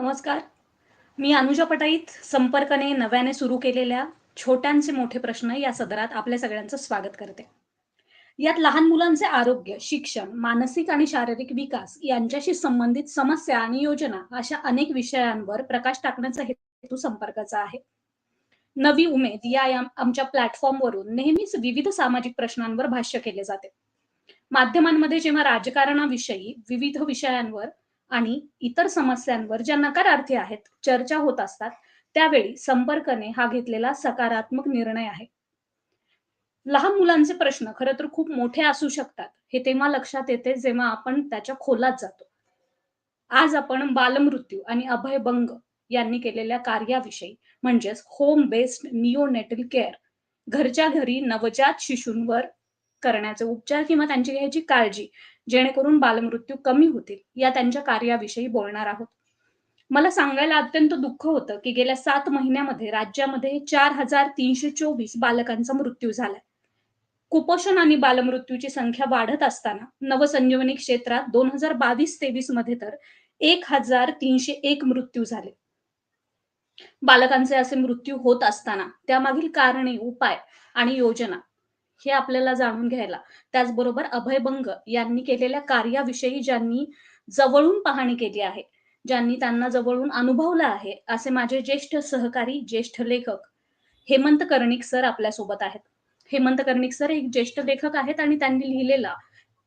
नमस्कार. मी अनुजा पटाईत संपर्कने नव्याने सुरू केलेल्या छोट्यांचे मोठे प्रश्न या सदरात आपल्या सगळ्यांचं स्वागत करते. यात लहान मुलांचे आरोग्य, शिक्षण, मानसिक आणि शारीरिक विकास यांच्याशी संबंधित समस्या आणि योजना अशा अनेक विषयांवर प्रकाश टाकण्याचा हेतू संपर्काचा आहे. नवी उमेद या आमच्या प्लॅटफॉर्मवरून नेहमीच विविध सामाजिक प्रश्नांवर भाष्य केले जाते. माध्यमांमध्ये जेव्हा राजकारणाविषयी विविध विषयांवर आणि इतर समस्यांवर ज्या नकारार्थी आहेत, चर्चा होत असतात, त्यावेळी संपर्कने हा घेतलेला सकारात्मक निर्णय आहे. लहान मुलांचे प्रश्न खरं तर खूप मोठे असू शकतात, हे तेव्हा लक्षात येते जेव्हा आपण त्याच्या खोलात जातो. आज आपण बालमृत्यू आणि अभयभंग यांनी केलेल्या कार्याविषयी म्हणजेच होम बेस्ड निओनेटल केअर घरच्या घरी नवजात शिशूंवर करण्याचे उपचार किंवा त्यांची घ्यायची काळजी जेणेकरून बालमृत्यू कमी होतील या त्यांच्या कार्याविषयी बोलणार आहोत. मला सांगायला अत्यंत दुःख होतं की गेल्या सात महिन्यामध्ये राज्यामध्ये 4,324 बालकांचा मृत्यू झालाय. कुपोषण आणि बालमृत्यूची संख्या वाढत असताना नवसंजीवनी क्षेत्रात 2022-23 मध्ये तर 1,301 मृत्यू झाले. बालकांचे असे मृत्यू होत असताना त्यामागील कारणे, उपाय आणि योजना हे आपल्याला जाणून घ्यायला, त्याचबरोबर अभयभंग यांनी केलेल्या कार्याविषयी ज्यांनी जवळून पाहणी केली आहे, ज्यांनी त्यांना जवळून अनुभवलं आहे, असे माझे ज्येष्ठ सहकारी, ज्येष्ठ लेखक हेमंत कर्णिक सर आपल्यासोबत आहेत. हेमंत कर्णिक सर एक ज्येष्ठ लेखक आहेत आणि त्यांनी लिहिलेला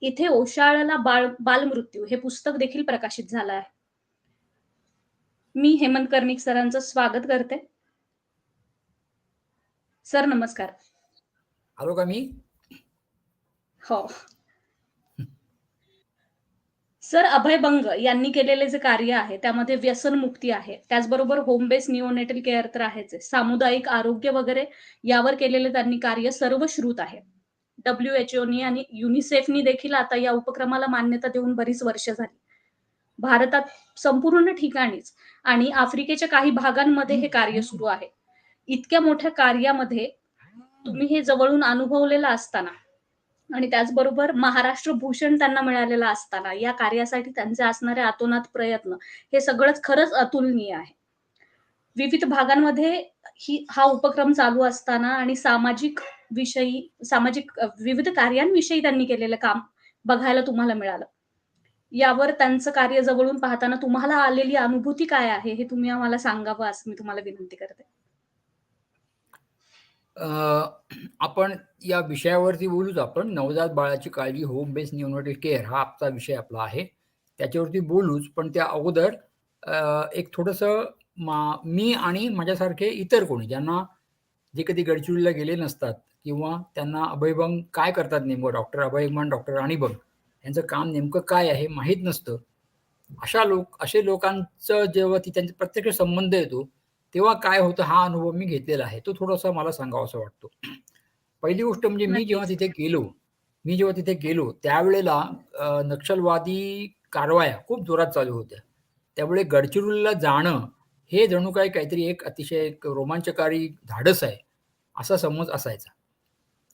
"इथे ओशाळला बाळ बालमृत्यू" हे पुस्तक देखील प्रकाशित झालं आहे. मी हेमंत कर्णिक सरांचं स्वागत करते. सर नमस्कार. आलो का मी? हो. सर अभय बंग यांनी केलेले जे कार्य आहे, त्यामध्ये व्यसनमुक्ती आहे. त्याचबरोबर होम बेस निओनेटल केअर तर आहेच सामुदायिक आरोग्य वगैरे यावर केलेले त्यांनी कार्य सर्वश्रुत आहे. डब्ल्यू एच ओनी आणि युनिसेफनी देखील आता या उपक्रमाला मान्यता देऊन बरीच वर्ष झाली. भारतात संपूर्ण ठिकाणीच आणि आफ्रिकेच्या काही भागांमध्ये हे कार्य सुरू आहे. इतक्या मोठ्या कार्यामध्ये तुम्ही हे जवळून अनुभवलेलं असताना आणि त्याचबरोबर महाराष्ट्र भूषण त्यांना मिळालेलं असताना या कार्यासाठी त्यांचे असणारे अतोनात प्रयत्न हे सगळंच खरंच अतुलनीय आहे. विविध भागांमध्ये ही हा उपक्रम चालू असताना आणि सामाजिक विषयी सामाजिक विविध कार्यांविषयी त्यांनी केलेलं काम बघायला तुम्हाला मिळालं. यावर त्यांचं कार्य जवळून पाहताना तुम्हाला आलेली अनुभूती काय आहे, हे तुम्ही आम्हाला सांगावं असं मी तुम्हाला विनंती करते. आपण या विषयावरती बोलूच आपण. नवजात बाळाची काळजी होम बेस्ड निओनेटल केअर हा आजचा विषय आपला आहे. त्याच्यावरती बोलूच. पण त्या अगोदर एक थोडंसं मा मी आणि माझ्यासारखे इतर कोणी ज्यांना जे कधी गडचिरोलीला गेले नसतात किंवा त्यांना अभयभंग काय करतात नेमकं डॉक्टर अभयभंग डॉक्टर राणीबंग यांचं काम नेमकं काय आहे माहीत नसतं. अशा लोक असे लोकांचं जेव्हा ती त्यांचा प्रत्यक्ष संबंध येतो, तेव्हा काय होतं हा अनुभव मी घेतलेला आहे. तो थोडासा मला सांगावासा वाटतो. पहिली गोष्ट म्हणजे मी जेव्हा. तिथे गेलो मी जेव्हा तिथे गेलो त्यावेळेला नक्षलवादी कारवाया खूप जोरात चालू होत्या. त्यामुळे गडचिरोलीला जाणं हे जणू काही काहीतरी एक अतिशय रोमांचकारी धाडस आहे, असा समज असायचा.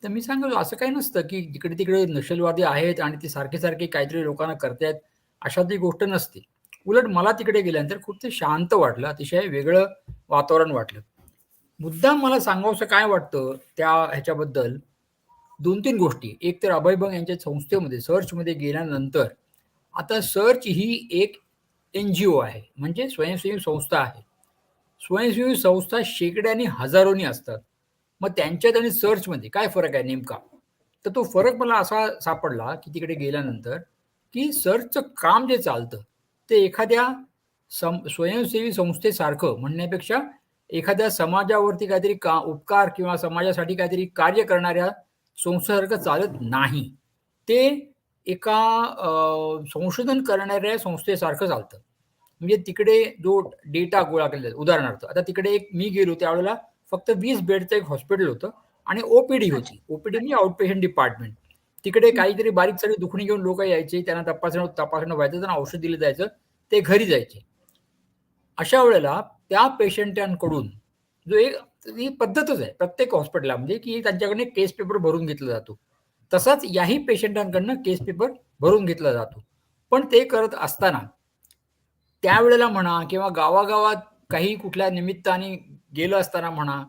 तर मी सांगायचो असं काही नसतं, की जिकडे-तिकडे नक्षलवादी आहेत आणि ते सारखे-सारखे काहीतरी लोकांना करतायत, अशातली गोष्ट नसते. उलट मला तिकडे गेल्यानंतर खूप ते शांत वाटलं, अतिशय वेगळं वातावरण वाटलं. मुद्दाम मला सांगावसं काय वाटतं त्या ह्याच्याबद्दल 2-3 गोष्टी. एक तर अभयभंग यांच्या संस्थेमध्ये सर्चमध्ये गेल्यानंतर आता सर्च ही एक एन-जी-ओ आहे. म्हणजे स्वयंसेवी संस्था आहे. स्वयंसेवी संस्था शेकड्यानी, हजारोनी असतात. मग त्यांच्यात आणि सर्चमध्ये काय फरक आहे नेमका? तर तो फरक मला असा सापडला, की तिकडे गेल्यानंतर, की सर्चचं काम जे चालतं, ते एखाद्या सं स्वयंसेवी संस्थेसारखं म्हणण्यापेक्षा एखाद्या समाजावरती काहीतरी का उपकार किंवा समाजासाठी काहीतरी कार्य करणाऱ्या संस्थेसारखं चालत नाही. ते एका संशोधन करणाऱ्या संस्थेसारखं चालतं. म्हणजे तिकडे जो डेटा गोळा केला जातो. उदाहरणार्थ आता तिकडे एक मी गेलो त्यावेळेला फक्त 20 बेडचं एक हॉस्पिटल होतं आणि ओ-पी-डी. होती. ओ-पी-डी म्हणजे आउट पेशंट डिपार्टमेंट. तिकडे काहीतरी बारीक सारी दुखणी घेऊन लोक यायचे. त्यांना तपासणं तपासणं व्हायचं, त्यांना औषध दिलं जायचं. ते घरी जायचे. अशा वेळेला त्या पेशंटांकडून जो एक ही पद्धतच आहे प्रत्येक हॉस्पिटलमध्ये, म्हणजे की त्यांच्याकडनं केस पेपर भरून घेतला जातो. तसाच याही पेशंटांकडनं केस पेपर भरून घेतला जातो. पण ते करत असताना त्यावेळेला म्हणा किंवा गावागावात काही कुठल्या निमित्ताने गेलं असताना म्हणा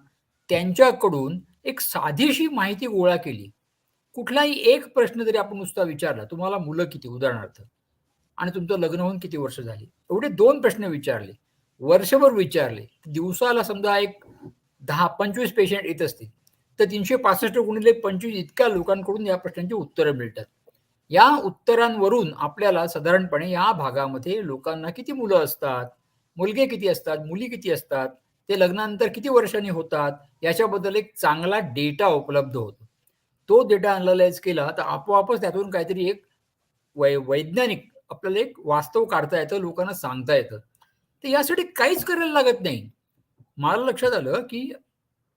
त्यांच्याकडून एक साधीशी माहिती गोळा केली कुठलाही एक प्रश्न जरी आपण नुसता विचारला तुम्हाला मुलं किती? उदाहरणार्थ. आणि तुमचं लग्न होऊन किती वर्ष झाली? एवढे दोन प्रश्न विचारले वर्षभर विचारले. दिवसाला समजा एक दहा पंचवीस पेशंट येत असतील तर तीनशे पासष्ट गुणिले पंचवीस इतक्या लोकांकडून या प्रश्नांची उत्तरं मिळतात. या उत्तरांवरून आपल्याला साधारणपणे या भागामध्ये लोकांना किती मुलं असतात? मुलगे किती असतात? मुली किती असतात? ते लग्नानंतर किती वर्षांनी होतात? याच्याबद्दल एक चांगला डेटा उपलब्ध होतो. तो डेटा अनालाइज केला तर आपोआपच त्यातून काहीतरी एक वै वैज्ञानिक आपल्याला एक वास्तव काढता येतं लोकांना सांगता येतं. तर यासाठी काहीच करायला लागत नाही. मला लक्षात आलं की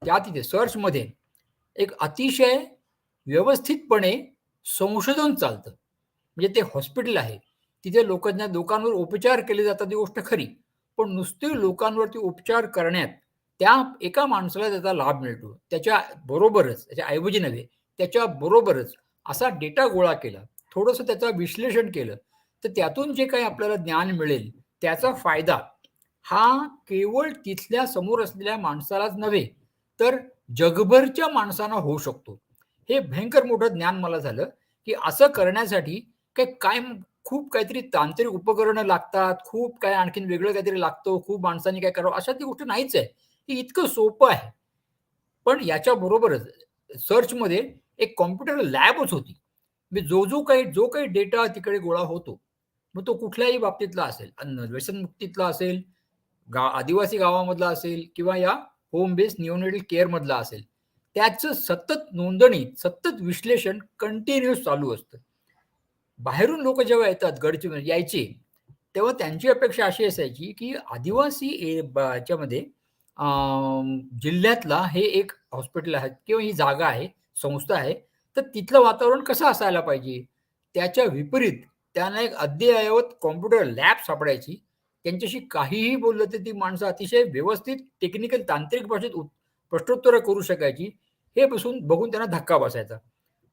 त्या तिथे सर्चमध्ये एक अतिशय व्यवस्थितपणे संशोधन चालतं. म्हणजे ते हॉस्पिटल आहे. तिथे लोकांना लोकांवर उपचार केले जातात ही गोष्ट खरी. पण नुसते लोकांवरती उपचार करण्यात त्या एका माणसाला त्याचा लाभ मिळतो. त्याच्या बरोबरच त्याच्या ऐवजी नव्हे त्याच्या बरोबरच असा डेटा गोळा केला थोडंसं त्याचं विश्लेषण केलं तर त्यातून जे काही आपल्याला ज्ञान मिळेल त्याचा फायदा हा केवळ तिथल्या समोर असलेल्या माणसालाच नव्हे तर जगभरच्या माणसांना होऊ शकतो. हे भयंकर मोठं ज्ञान मला झालं की असं करण्यासाठी काही काय खूप काहीतरी तांत्रिक उपकरणं लागतात खूप काय आणखीन वेगळं काहीतरी लागतं खूप माणसांनी काय करावं अशा ती गोष्ट नाहीच आहे. की इतकं सोपं आहे. पण याच्याबरोबरच सर्चमध्ये एक कॉम्प्युटर लॅबच होती. म्हणजे जो जो काही जो काही डेटा तिकडे गोळा होतो मग तो कुठल्याही बाबतीतला असेल. अन्न व्यसनमुक्तीतला असेल गा आदिवासी गावामधला असेल किंवा या होम बेस्ड निओनेटल केअरमधला असेल त्याचं सतत नोंदणी सतत विश्लेषण कंटिन्युअस चालू असतं. बाहेरून लोक जेव्हा येतात गडची यायचे तेव्हा त्यांची अपेक्षा अशी असायची की आदिवासी याच्यामध्ये जिल्ह्यातला हे एक हॉस्पिटल आहे किंवा ही जागा आहे संस्था आहे तर तिथलं वातावरण कसं असायला पाहिजे? त्याच्या विपरीत त्यांना एक अद्ययावत कॉम्प्युटर लॅब सापडायची. त्यांच्याशी काहीही बोललं तर ती माणसं अतिशय व्यवस्थित टेक्निकल तांत्रिक भाषेत प्रश्नोत्तर करू शकायची. हे बसून बघून त्यांना धक्का बसायचा.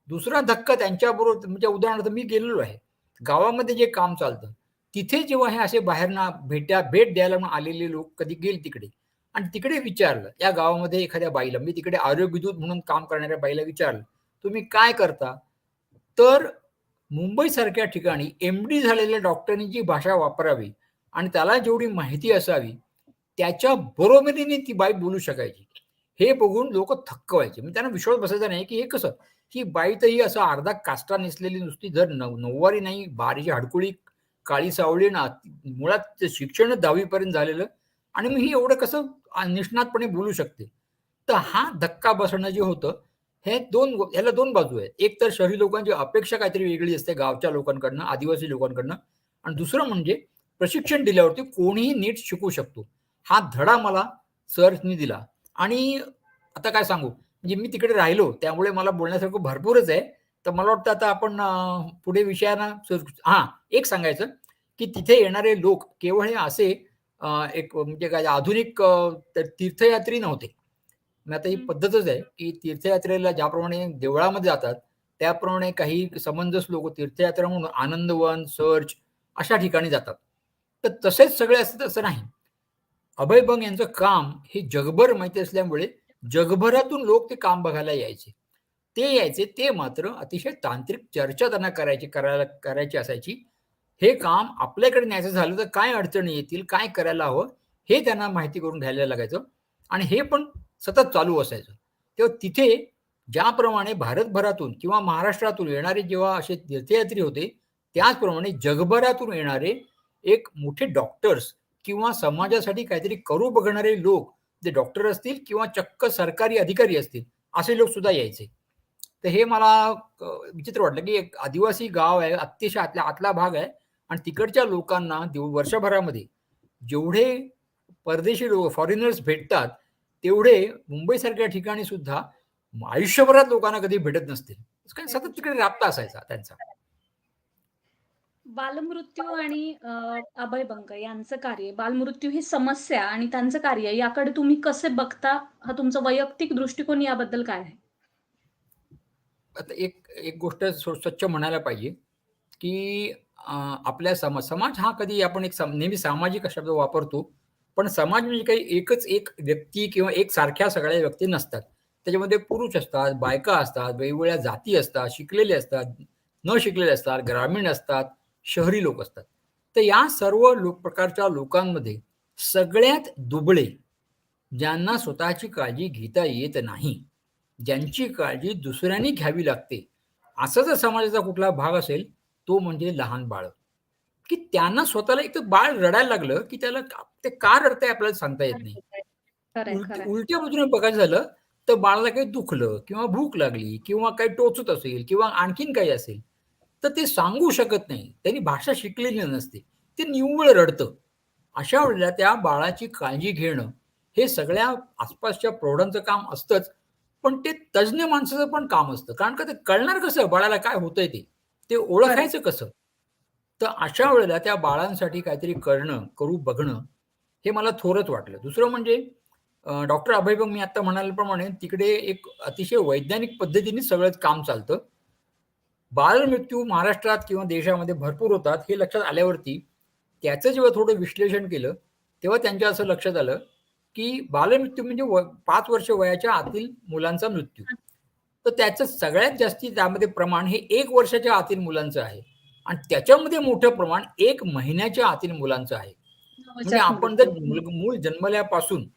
दुसरा धक्का त्यांच्याबरोबर म्हणजे उदाहरणार्थ मी गेलेलो आहे. गावामध्ये जे काम चालतं तिथे जेव्हा हे असे बाहेरना भेट्या भेट द्यायला आलेले लोक कधी गेले तिकडे आणि तिकडे विचारलं या गावामध्ये एखाद्या बाईला मी तिकडे आरोग्यदूत म्हणून काम करणाऱ्या बाईला विचारलं तुम्ही काय करता? तर मुंबईसारख्या ठिकाणी एम डी झालेल्या डॉक्टरांनी जी भाषा वापरावी आणि त्याला जेवढी माहिती असावी त्याच्या बरोबरीने ती बाई बोलू शकायची. हे बघून लोक थक्क व्हायचे. म्हणजे त्यांना विश्वास बसायचा नाही की हे कसं? ही बाई तर ही असं अर्धा काष्टा नेसलेली नुसती जर नव नऊवारी नाही बारीची हडकुळी काळी सावळी ना मुळात शिक्षण दहावीपर्यंत झालेलं आणि मी ही एवढं कसं निष्णातपणे बोलू शकते? तर हा धक्का बसणं जे होतं हे दोन ह्याला दोन बाजू आहेत. एक तर शहरी लोकांची अपेक्षा काहीतरी वेगळी असते गावच्या लोकांकडनं आदिवासी लोकांकडनं. आणि दुसरं म्हणजे प्रशिक्षण दिल्यावरती कोणीही नीट शिकू शकतो. हा धडा मला सरनी दिला. आणि आता काय सांगू? म्हणजे मी तिकडे राहिलो त्यामुळे मला बोलण्यासारखं भरपूरच आहे. तर मला वाटतं आता आपण पुढे विषयाना हां एक सांगायचं की तिथे येणारे लोक केवळ हे असे एक म्हणजे काय आधुनिक तीर्थयात्री नव्हते. मग आता ही. पद्धतच आहे की तीर्थयात्रेला ज्याप्रमाणे देवळामध्ये जातात त्याप्रमाणे काही समंजस लोक तीर्थयात्रा म्हणून आनंदवन सर्च अशा ठिकाणी जातात. तर तसेच सगळे असतात असं नाही. अभय बंग यांचं काम हे जगभर माहिती असल्यामुळे जगभरातून लोक ते काम बघायला यायचे. ते यायचे ते मात्र अतिशय तांत्रिक चर्चा त्यांना करायची करायला करायची असायची. हे काम आपल्याकडे न्यायचं झालं तर काय अडचणी येतील काय करायला हवं हे त्यांना माहिती करून घ्यायला लागायचं आणि हे पण सतत चालू असायचं. तेव्हा तिथे ज्याप्रमाणे भारतभरातून किंवा महाराष्ट्रातून येणारे जेव्हा असे तीर्थयात्री होते त्याचप्रमाणे जगभरातून येणारे एक मोठे डॉक्टर्स किंवा समाजासाठी काहीतरी करू बघणारे लोक जे डॉक्टर असतील किंवा चक्क सरकारी अधिकारी असतील असे लोक सुद्धा यायचे. तर हे मला विचित्र वाटलं की एक आदिवासी गाव आहे अतिशय आतल्या आतला भाग आहे. आणि तिकडच्या लोकांना वर्षभरामध्ये जेवढे परदेशी लोक फॉरेनर्स भेटतात तेवढे मुंबईसारख्या ठिकाणी सुद्धा आयुष्यभरात लोकांना कधी भेटत नसतील. कारण सतत तिकडे राबता असायचा त्यांचा. बालमृत्यू आणि अभय बंग यांचं कार्य बालमृत्यू ही समस्या आणि त्यांचं कार्य याकडे तुम्ही कसे बघता? हा तुमचा वैयक्तिक दृष्टिकोन याबद्दल काय आहे? आता एक एक गोष्ट स्वच्छ म्हणायला पाहिजे की आपल्या समाज समाज हा कधी आपण एक सम नेहमी सामाजिक शब्द वापरतो. पण समाज म्हणजे काही एकच एक व्यक्ती किंवा एकसारख्या सगळ्या व्यक्ती नसतात. त्याच्यामध्ये पुरुष असतात, बायका असतात, वेगवेगळ्या जाती असतात, शिकलेले असतात, न शिकलेले असतात, ग्रामीण असतात, शहरी लोक असतात. तर या सर्व लोक प्रकारच्या लोकांमध्ये सगळ्यात दुबळे, ज्यांना स्वतःची काळजी घेता येत नाही, ज्यांची काळजी दुसऱ्यांनी घ्यावी लागते, असा जर समाजाचा कुठला भाग असेल, तो म्हणजे लहान बाळं. की त्यांना स्वतःला एक तर बाळ रडायला लागलं, की त्याला ते का रडतंय आपल्याला सांगता येत नाही. उलट्या बाजूने बघायचं झालं, तर बाळाला काही दुखलं किंवा भूक लागली किंवा काही टोचत असेल किंवा आणखीन काही असेल, तर ते सांगू शकत नाही. त्यांनी भाषा शिकलेली नसते. ते निव्वळ रडतं. अशा वेळेला त्या बाळाची काळजी घेणं, हे सगळ्या आसपासच्या प्रौढांचं काम असतंच. पण ते तज्ञ माणसाचं पण काम असतं. कारण का ते कळणार कसं बाळाला काय होतंय ते? ते. ओळखायचं कसं? तर अशा वेळेला त्या बाळांसाठी काहीतरी करणं, करू बघणं, हे मला थोरच वाटलं. दुसरं म्हणजे डॉक्टर अभय बंग मी आत्ता म्हणाल्याप्रमाणे तिकडे एक अतिशय वैज्ञानिक पद्धतीने सगळंच काम चालतं. बालमृत्यू महाराष्ट्रात किंवा देशामध्ये भरपूर होतात, हे लक्षात आल्यावरती त्याचं जेव्हा थोडं विश्लेषण केलं, तेव्हा त्यांच्या असं लक्षात आलं, की बालमृत्यू म्हणजे 5 वर्ष वयाच्या आतील मुलांचा मृत्यू. तर त्याचं सगळ्यात जास्ती त्यामध्ये प्रमाण हे 1 वर्षाच्या आतील मुलांचं आहे आणि त्याच्यामध्ये मोठं प्रमाण 1 महिन्याच्या आतील मुलांचं आहे. म्हणजे आपण जर. मूल मूल जन्मल्यापासून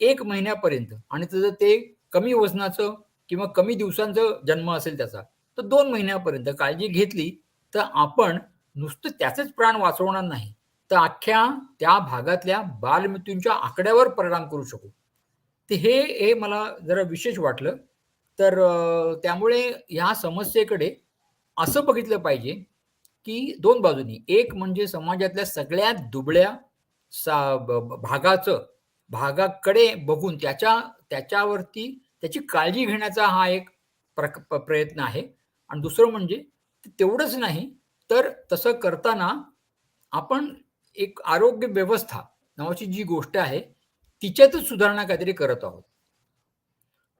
1 महिन्यापर्यंत आणि त्याचं ते कमी वजनाचं किंवा कमी दिवसांचा जन्म असेल त्याचा, तर 2 महिन्यापर्यंत काळजी घेतली, तर आपण नुसतं त्याचेच प्राण वाचवणार नाही, तर अख्ख्या त्या भागातल्या बालमृत्यूंच्या आकड्यावर परिणाम करू शकू. तर हे हे मला जरा विशेष वाटलं. तर त्यामुळे ह्या समस्येकडे असं बघितलं पाहिजे, की दोन बाजूंनी. एक म्हणजे समाजातल्या सगळ्यात दुबळ्या सा ब भागाचं भागाकडे बघून त्याच्या त्याच्यावरती त्याची काळजी घेण्याचा हा एक प्रक प प्रयत्न आहे आणि दुसरं म्हणजे तेवढंच नाही, तर तसं करताना आपण एक आरोग्य व्यवस्था नावाची जी गोष्ट आहे, तिच्यातच सुधारणा काहीतरी करत आहोत.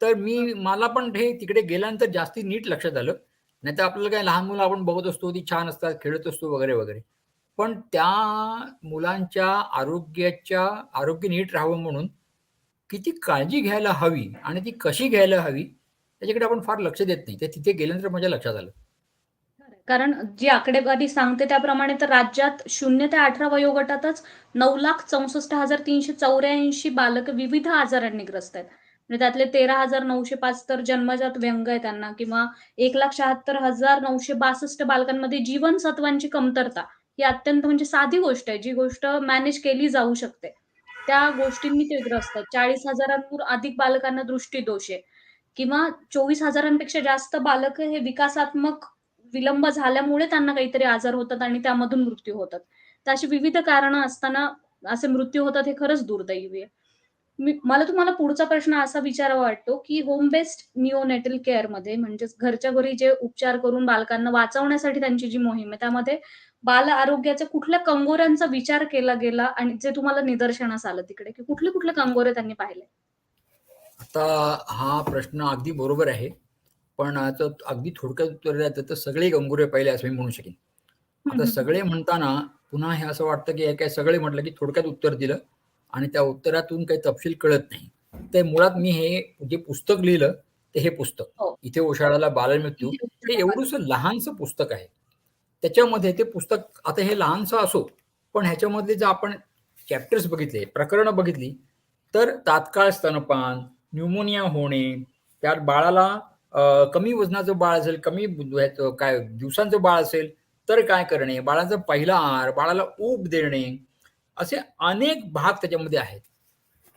तर मी मला पण हे तिकडे गेल्यानंतर जास्ती नीट लक्षात आलं. नाहीतर आपल्याला काय लहान मुलं आपण बघत असतो, ती छान असतात, खेळत असतो वगैरे, वगैरे. पण त्या मुलांच्या आरोग्याच्या आरोग्य नीट राहावं म्हणून किती काळजी घ्यायला हवी आणि ती कशी घ्यायला हवी, त्याच्याकडे आपण फार लक्ष देत नाही. ते तिथे गेल्यानंतर माझ्या लक्षात आलं. कारण जी आकडेवारी सांगते त्याप्रमाणे तर राज्यात शून्य ते 18 वयोगटातच नऊ लाख चौसष्ट हजार तीनशे चौऱ्याऐंशी बालक विविध आजारांनी ग्रस्त आहेत. म्हणजे त्यातले 13,905 तर जन्मजात व्यंग आहे त्यांना किंवा 1,76,962 बालकांमध्ये जीवनसत्वांची कमतरता ही अत्यंत म्हणजे साधी गोष्ट आहे, जी गोष्ट मॅनेज केली जाऊ शकते. त्या गोष्टींनी ते ग्रस्त आहेत. 40,000हून अधिक बालकांना दृष्टीदोष आहे किंवा 24,000पेक्षा जास्त बालक हे विकासात्मक विलंब झाल्यामुळे त्यांना काहीतरी आजार होतात आणि त्यामधून मृत्यू होतात. तर अशी विविध कारणं असताना असे मृत्यू होतात हे खरंच दुर्दैवी आहे. मला तुम्हाला पुढचा प्रश्न असा विचारावा वाटतो, की होम बेस्ड निओनेटल केअरमध्ये म्हणजेच घरच्या घरी जे उपचार करून बालकांना वाचवण्यासाठी त्यांची जी मोहीम आहे, त्यामध्ये बाल आरोग्याच्या कुठल्या कंगोऱ्यांचा विचार केला गेला आणि जे तुम्हाला निदर्शनास आलं तिकडे, की कुठले-कुठले कंगोरे त्यांनी पाहिले? आता हा प्रश्न अगदी बरोबर आहे. पण आता अगदी थोडक्यात उत्तर द्यायचं तर सगळे कंगोरे पाहिले असं मी म्हणू शकेन. आता. सगळे म्हणताना पुन्हा हे असं वाटतं, की काय सगळे म्हटलं, की थोडक्यात उत्तर दिलं आणि त्या उत्तरातून काही तपशील कळत नाही. तर मुळात मी हे जे पुस्तक लिहिलं, ते हे पुस्तक. हो. इथे ओशाळाला बालमृत्यू हे एवढंसं लहानसं पुस्तक आहे. त्याच्यामध्ये ते पुस्तक आता हे लहानसं असो, पण ह्याच्यामधले जर आपण चॅप्टर्स बघितले, प्रकरणं बघितली, तर तात्काळ स्तनपान, न्यूमोनिया होणे, त्यात बाळाला कमी वजनाचं बाळ असेल, कमी काय दिवसांचं बाळ असेल, तर काय करणे, बाळाचा पहिला आहार, बाळाला ऊब देणे, असे अनेक भाग त्याच्यामध्ये आहेत.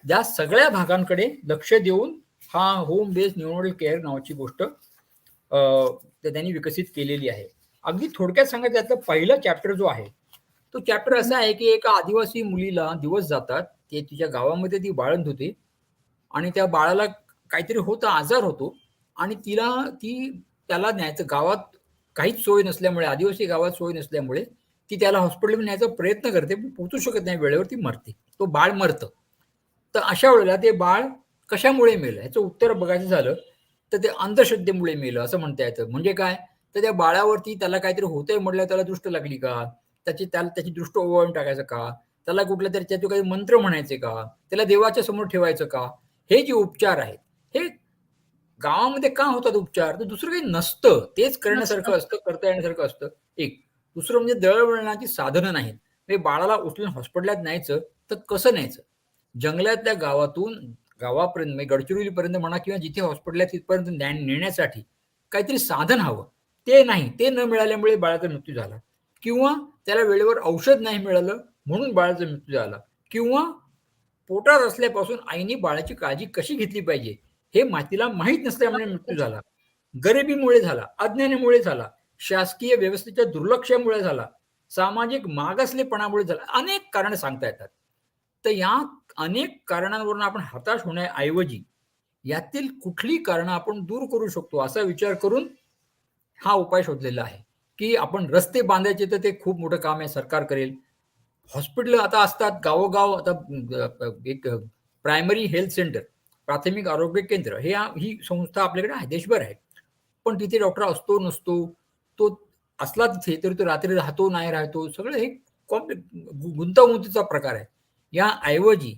या सगळ्या भागांकडे लक्ष देऊन हा होम बेस्ड न्यूरोनल केअर नावाची गोष्ट त्यांनी विकसित केलेली आहे. अगदी थोडक्यात सांगायचं त्यातला पहिला चॅप्टर जो आहे, तो चॅप्टर असा आहे, की एका आदिवासी मुलीला दिवस जातात. ते तिच्या गावामध्ये ती बाळंत होते आणि त्या बाळाला काहीतरी होतं, आजार होतो आणि तिला ती त्याला न्यायचं गावात काहीच सोय नसल्यामुळे, आदिवासी गावात सोय नसल्यामुळे ती त्याला हॉस्पिटलमध्ये न्यायचा प्रयत्न करते, पण पोहचू शकत नाही वेळेवर ती मरते. तो बाळ मरतं. तर अशा वेळेला ते बाळ कशामुळे मेलं? ह्याचं उत्तर बघायचं झालं, तर ते अंधश्रद्धेमुळे मेलं असं म्हणता येतं. म्हणजे काय? तर त्या बाळावरती त्याला काहीतरी होतंय म्हटलं त्याला दृष्ट लागली का त्याची त्याला त्याची दृष्ट ओवाळून टाकायचं का त्याला कुठलं तरी त्याचे काही मंत्र म्हणायचे का त्याला देवाच्या समोर ठेवायचं का हे जे उपचार आहेत हे गावामध्ये का होतात उपचार तर दुसरं काही नसतं तेच करण्यासारखं असतं करता येण्यासारखं असतं एक दुसरं म्हणजे दळवळणाची साधनं नाहीत. म्हणजे बाळाला उचलून हॉस्पिटलात न्यायचं तर कसं न्यायचं? जंगलातल्या गावातून गावापर्यंत म्हणजे गडचिरोलीपर्यंत म्हणा किंवा जिथे हॉस्पिटल आहे तिथपर्यंत ज्ञान नेण्यासाठी काहीतरी साधन हवं. ते नाही ते न मिळाल्यामुळे बाळाचा मृत्यू झाला. किंवा त्याला वेळेवर औषध नाही मिळालं म्हणून बाळाचा मृत्यू झाला. किंवा पोटात असल्यापासून आईने बाळाची काळजी कशी घेतली पाहिजे हे मातीला माहीत नसल्यामुळे मृत्यू झाला. गरिबीमुळे झाला अज्ञानामुळे झाला. शासकीय व्यवस्थेच्या दुर्लक्षामुळे झाला. सामाजिक मागासलेपणामुळे झाला. अनेक कारण सांगता येतात. तर या अनेक कारणांवरून आपण हताश होण्याऐवजी यातील कुठली कारणं आपण दूर करू शकतो असा विचार करून हा उपाय शोधलेला आहे. की आपण रस्ते बांधायचे तर ते खूप मोठं काम आहे सरकार करेल. हॉस्पिटल आता असतात गावोगाव आता एक प्रायमरी हेल्थ सेंटर प्राथमिक आरोग्य केंद्र हे ही संस्था आपल्याकडे आहे देशभर आहे. पण तिथे डॉक्टर असतो नसतो तो असला तिथे तर तो रात्री राहतो नाही राहतो सगळं हे कॉम्प्ले गुंतागुंतीचा प्रकार आहे. या ऐवजी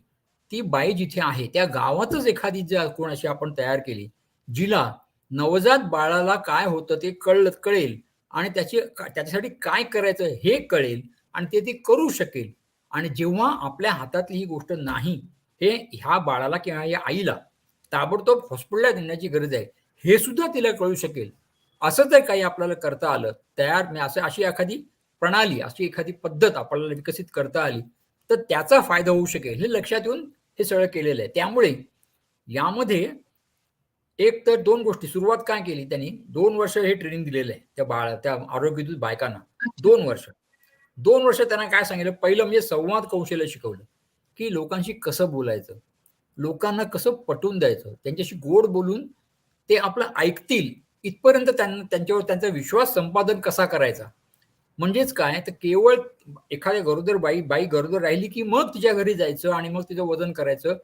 ती बाई जिथे आहे त्या गावातच एखादी जर कोणाशी आपण तयार केली जिला नवजात बाळाला काय होतं ते कळलं कळेल आणि त्याची त्याच्यासाठी काय करायचं हे कळेल आणि ते ती करू शकेल. आणि जेव्हा आपल्या हातातली ही गोष्ट नाही हे ह्या बाळाला किंवा या आईला ताबडतोब हॉस्पिटलला नेण्याची गरज आहे हे सुद्धा तिला कळू शकेल. असं जर काही आपल्याला करता आलं तयार म्हणजे असं अशी एखादी प्रणाली अशी एखादी पद्धत आपल्याला विकसित करता आली तर त्याचा फायदा होऊ शकेल हे लक्षात येऊन हे सगळं केलेलं आहे. त्यामुळे यामध्ये एक तर दोन गोष्टी सुरुवात काय केली त्यांनी? दोन वर्ष हे ट्रेनिंग दिलेलं आहे त्या बाळा त्या आरोग्यदूत बायकांना. दोन वर्ष. दोन वर्ष त्यांना काय सांगितलं? पहिलं म्हणजे संवाद कौशल्य शिकवलं की लोकांशी कसं बोलायचं? लोकांना कसं पटवून द्यायचं? त्यांच्याशी गोड बोलून ते आपलं ऐकतील. इथपर्यंत त्यांना त्यांच्यावर त्यांचा विश्वास संपादन कसा करायचा? म्हणजेच काय? तर केवळ एखाद्या गरोदर बाई बाई गरोदर राहिली की मग तिच्या घरी जायचं आणि मग तिचं वजन करायचं.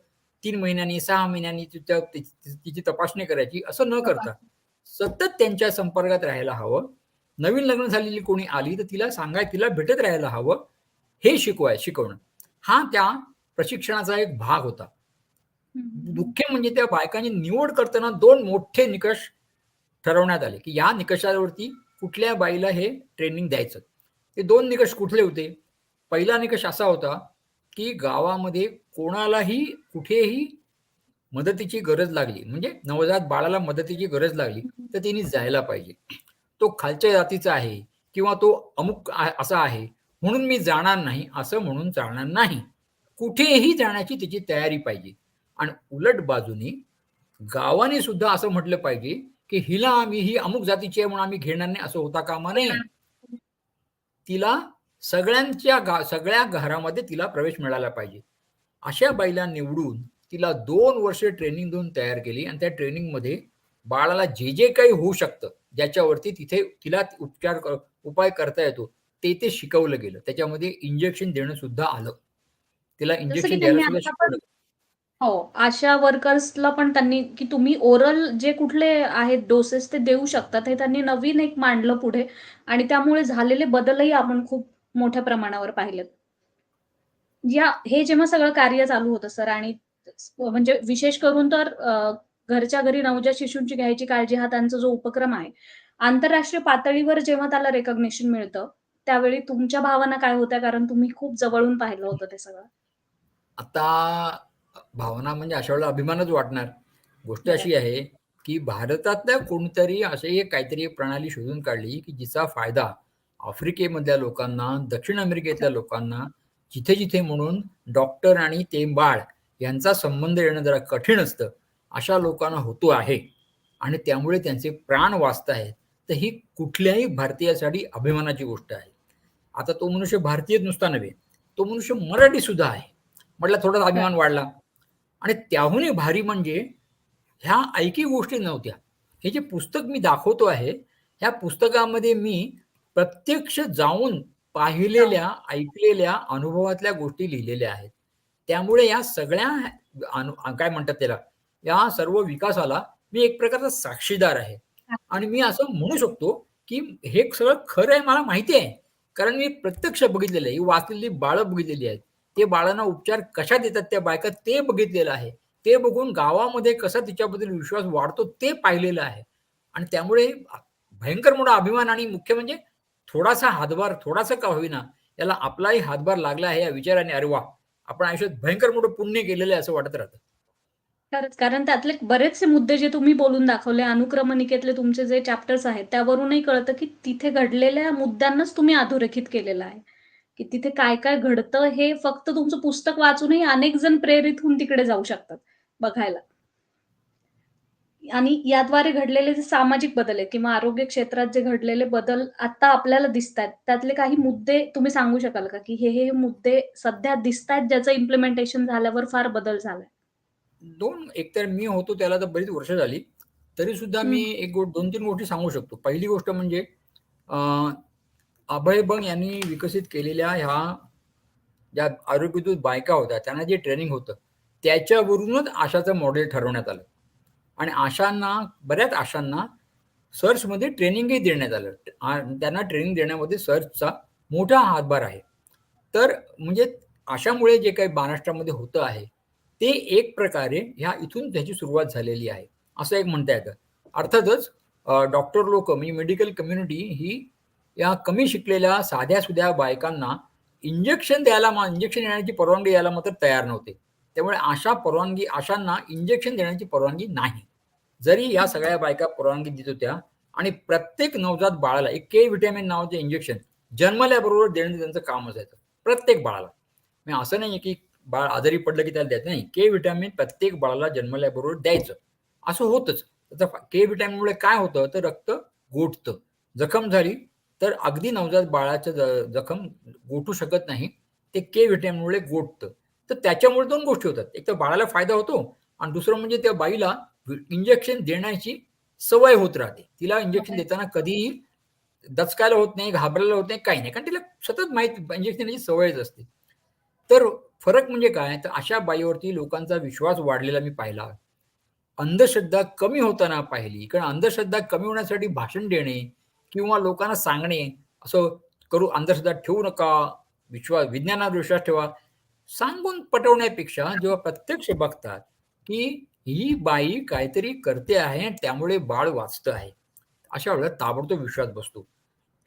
तीन महिन्यांनी सहा महिन्यांनी तिच्या तिची तपासणी करायची असं न करता सतत त्यांच्या संपर्कात राहायला हवं. नवीन लग्न झालेली कोणी आली तर तिला सांगाय तिला भेटत राहायला हवं. हे शिकवाय शिकवणं. हा त्या प्रशिक्षणाचा एक भाग होता. मुख्य म्हणजे त्या बायकांची निवड करताना दोन मोठे निकष ठरवण्यात आले की या निकषावरती कुठल्या बाईला हे ट्रेनिंग द्यायचं? ते दोन निकष कुठले होते? पहिला निकष असा होता की गावामध्ये कोणालाही कुठेही मदतीची गरज लागली म्हणजे नवजात बाळाला मदतीची गरज लागली तर तिने जायला पाहिजे. तो खालच्या जातीचा आहे किंवा तो अमुक असा आहे म्हणून मी जाणार नाही असं म्हणून चालणार नाही. कुठेही जाण्याची तिची तयारी पाहिजे. आणि उलट बाजूने गावाने सुद्धा असं म्हटलं पाहिजे की हिला आम्ही ही अमुक जातीची आहे म्हणून आम्ही घेणार नाही असं होता कामा नये. तिला सगळ्यांच्या सगळ्या घरामध्ये तिला प्रवेश मिळाला पाहिजे. अशा बाईला निवडून तिला दोन वर्ष ट्रेनिंग देऊन तयार केली आणि त्या ट्रेनिंगमध्ये बाळाला जे जे काही होऊ शकतं ज्याच्यावरती तिथे तिला उपचार उपाय करता येतो ते ते शिकवलं गेलं. त्याच्यामध्ये इंजेक्शन देणं सुद्धा आलं. तिला इंजेक्शन द्यायला सुद्धा शिकवलं हो आशा वर्कर्सला पण त्यांनी की तुम्ही ओरल जे कुठले आहेत डोसेस ते देऊ शकतात हे त्यांनी नवीन एक मांडलं पुढे. आणि त्यामुळे झालेले बदलही आपण खूप मोठ्या प्रमाणावर पाहिलेत. या हे जेव्हा सगळं कार्य चालू होतं सर आणि म्हणजे विशेष करून तर घरच्या घरी नवजात शिशूंची घ्यायची काळजी हा त्यांचा जो उपक्रम आहे. आंतरराष्ट्रीय पातळीवर जेव्हा त्याला रेकॉग्निशन मिळतं त्यावेळी तुमच्या भावना काय होत्या? कारण तुम्ही खूप जवळून पाहिलं होतं ते सगळं. आता भावना म्हणजे अशा वेळेला अभिमानच वाटणार. गोष्ट अशी आहे की भारतातल्या कोणतरी असे एक काहीतरी प्रणाली शोधून काढली की जिचा फायदा आफ्रिकेमधल्या लोकांना दक्षिण अमेरिकेतल्या लोकांना जिथे जिथे म्हणून डॉक्टर आणि ते बाळ यांचा संबंध येणं जरा कठीण असतं अशा लोकांना होतो आहे. आणि त्यामुळे त्यांचे प्राण वाचत आहेत. तर ही कुठल्याही भारतीयासाठी अभिमानाची गोष्ट आहे. आता तो मनुष्य भारतीय नुसता नव्हे तो मनुष्य मराठी सुद्धा आहे. म्हटलं थोडाच अभिमान वाढला. आणि त्याहूनही भारी म्हणजे ह्या ऐकी गोष्टी नव्हत्या. हे जे पुस्तक मी दाखवतो आहे ह्या पुस्तकामध्ये मी प्रत्यक्ष जाऊन पाहिलेल्या ऐकलेल्या अनुभवातल्या गोष्टी लिहिलेल्या आहेत. त्यामुळे या सगळ्या काय म्हणतात त्याला या सर्व विकासाला मी एक प्रकारचा साक्षीदार आहे. आणि मी असं म्हणू शकतो की हे सगळं खरं आहे मला माहिती आहे. कारण मी प्रत्यक्ष बघितलेलं आहे. वाचलेली बाळं बघितलेली आहेत. ते बाळांना उपचार कशा देतात त्या बायका ते बघितलेलं आहे. ते बघून गावामध्ये कसा तिच्याबद्दल विश्वास वाढतो ते पाहिलेलं आहे. आणि त्यामुळे भयंकर मोठा अभिमान आणि मुख्य म्हणजे थोडासा हातभार थोडासा का होईना याला आपलाही हातभार लागला आहे या विचाराने. अरे वा आपण आयुष्यात भयंकर मोठं पुण्य केलेलं आहे असं वाटत राहतं. खरंच कारण त्यातले बरेचसे मुद्दे जे तुम्ही बोलून दाखवले अनुक्रमणिकेतले तुमचे जे चॅप्टर्स आहेत त्यावरूनही कळतं की तिथे घडलेल्या मुद्द्यांनाच तुम्ही अधोरेखित केलेलं आहे. की तिथे काय काय घडतं हे फक्त तुमचं पुस्तक वाचूनही अनेक जण प्रेरित होऊन तिकडे जाऊ शकतात बघायला. आणि याद्वारे घडलेले जे सामाजिक बदल आहेत किंवा आरोग्य क्षेत्रात जे घडलेले बदल आता आपल्याला दिसत आहेत त्यातले काही मुद्दे तुम्ही सांगू शकाल का? की हे हे मुद्दे सध्या दिसत आहेत ज्याचं इम्प्लिमेंटेशन झाल्यावर फार बदल झालाय. दोन एकतर मी होतो त्याला तर बरीच वर्ष झाली तरी सुद्धा मी एक दोन तीन गोष्टी सांगू शकतो. पहिली गोष्ट म्हणजे अभय बंग यांनी विकसित केलेल्या ह्या ज्या आरोग्यदूत बायका होत्या त्यांना जे ट्रेनिंग होतं त्याच्यावरूनच आशाचं मॉडेल ठरवण्यात आलं. आणि आशांना बऱ्याच आशांना सर्चमध्ये ट्रेनिंगही देण्यात आलं. त्यांना ट्रेनिंग देण्यामध्ये सर्चचा मोठा हातभार आहे. तर म्हणजे आशामुळे जे काही महाराष्ट्रामध्ये होतं आहे ते एक प्रकारे ह्या इथून त्याची सुरुवात झालेली आहे. असं एक म्हणता येतं. अर्थातच डॉक्टर लोक म्हणजे मेडिकल कम्युनिटी ही या कमी शिकलेल्या साध्या सुध्या बायकांना इंजेक्शन द्यायला इंजेक्शन देण्याची परवानगी द्यायला मात्र तयार नव्हते. त्यामुळे अशा परवानगी अशांना इंजेक्शन देण्याची परवानगी नाही. जरी या सगळ्या बायका परवानगी देत होत्या आणि प्रत्येक नवजात बाळाला एक के व्हिटॅमिन नावाचे इंजेक्शन जन्मल्याबरोबर देण्याचं त्यांचं काम असायचं. प्रत्येक बाळाला. म्हणजे असं नाही की बाळ आजारी पडलं की त्याला द्यायचं नाही. के व्हिटॅमिन प्रत्येक बाळाला जन्मल्याबरोबर द्यायचं. असं होतच. त्याचा के व्हिटॅमिनमुळे काय होतं? तर रक्त गोठतं. जखम झाली तर अगदी नवजात बाळाचं ज- जखम गोठू शकत नाही. ते के व्हिटॅमिनमुळे गोठतं. तर त्याच्यामुळे दोन गोष्टी होतात. एक तर बाळाला फायदा होतो आणि दुसरं म्हणजे त्या बाईला इंजेक्शन देण्याची सवय होत राहते. तिला इंजेक्शन. देताना कधीही दचकायला होत नाही घाबरायला होत नाही काही नाही. कारण तिला सतत माहिती इंजेक्शन देण्याची सवयच असते. तर फरक म्हणजे काय? तर अशा बाईवरती लोकांचा विश्वास वाढलेला मी पाहिला. अंधश्रद्धा कमी होताना पाहिली. कारण अंधश्रद्धा कमी होण्यासाठी भाषण देणे किंवा लोकांना सांगणे असं करू अंधश्रद्धा ठेवू नका विश्वास विज्ञानावर विश्वास ठेवा. सांगून पटवण्यापेक्षा जेव्हा प्रत्यक्ष बघतात की ही बाई काहीतरी करते आहे त्यामुळे बाळ वाचतं आहे. अशा वेळेला ताबडतोब विश्वास बसतो.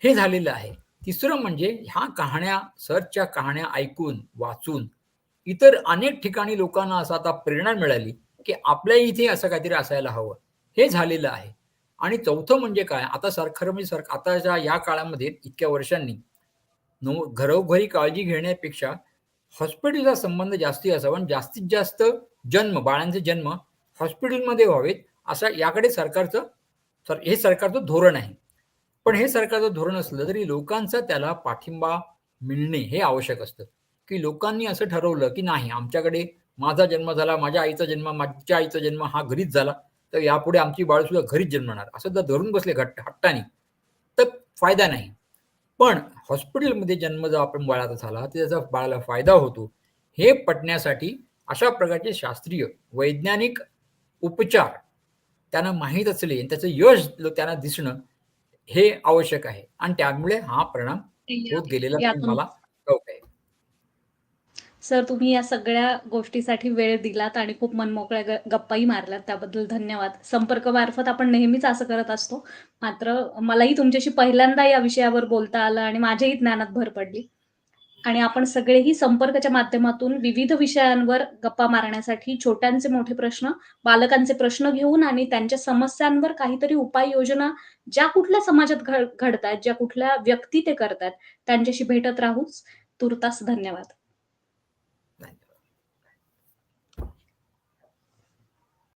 हे झालेलं आहे. तिसरं म्हणजे ह्या कहाण्या सरच्या कहाण्या ऐकून वाचून इतर अनेक ठिकाणी लोकांना असं आता प्रेरणा मिळाली की आपल्या इथे असं काहीतरी असायला हवं. हे झालेलं आहे. आणि चौथं म्हणजे काय? आता सर खरं म्हणजे सर आताच्या या काळामध्ये इतक्या वर्षांनी नो घरोघरी काळजी घेण्यापेक्षा हॉस्पिटलचा संबंध जास्ती असावा आणि जास्तीत जास्त जन्म बाळांचे जन्म हॉस्पिटलमध्ये व्हावेत असा याकडे सरकारचं सर हे सरकारचं धोरण आहे. पण हे सरकारचं धोरण असलं तरी लोकांचा त्याला पाठिंबा मिळणे हे आवश्यक असतं. की लोकांनी असं ठरवलं की नाही आमच्याकडे माझा जन्म झाला माझ्या आईचा जन्म माझ्या आईचा जन्म हा घरीच झाला. तर यापुढे आमची बाळ सुद्धा घरीच जन्मणार. असं जर धरून बसले घट्ट हट्टाने तर फायदा नाही. पण हॉस्पिटलमध्ये जन्म जर आपण बाळाचा झाला तर त्याचा बाळाला फायदा होतो हे पटण्यासाठी अशा प्रकारचे शास्त्रीय वैज्ञानिक उपचार त्यांना माहीत असले आणि त्याचं यश त्यांना दिसणं हे आवश्यक आहे. आणि त्यामुळे हा परिणाम होत गेलेला मला सर तुम्ही या सगळ्या गोष्टीसाठी वेळ दिलात आणि खूप मनमोकळ्या गप्पाही मारल्यात. त्याबद्दल धन्यवाद. संपर्क मार्फत आपण नेहमीच असं करत असतो. मात्र मलाही तुमच्याशी पहिल्यांदा या विषयावर बोलता आलं आणि माझ्याही ज्ञानात भर पडली. आणि आपण सगळेही संपर्काच्या माध्यमातून विविध विषयांवर गप्पा मारण्यासाठी छोट्यांचे मोठे प्रश्न बालकांचे प्रश्न घेऊन आणि त्यांच्या समस्यांवर काहीतरी उपाययोजना ज्या कुठल्या समाजात घड घडतायत ज्या कुठल्या व्यक्ती ते करतायत त्यांच्याशी भेटत राहूच. तुर्तास धन्यवाद.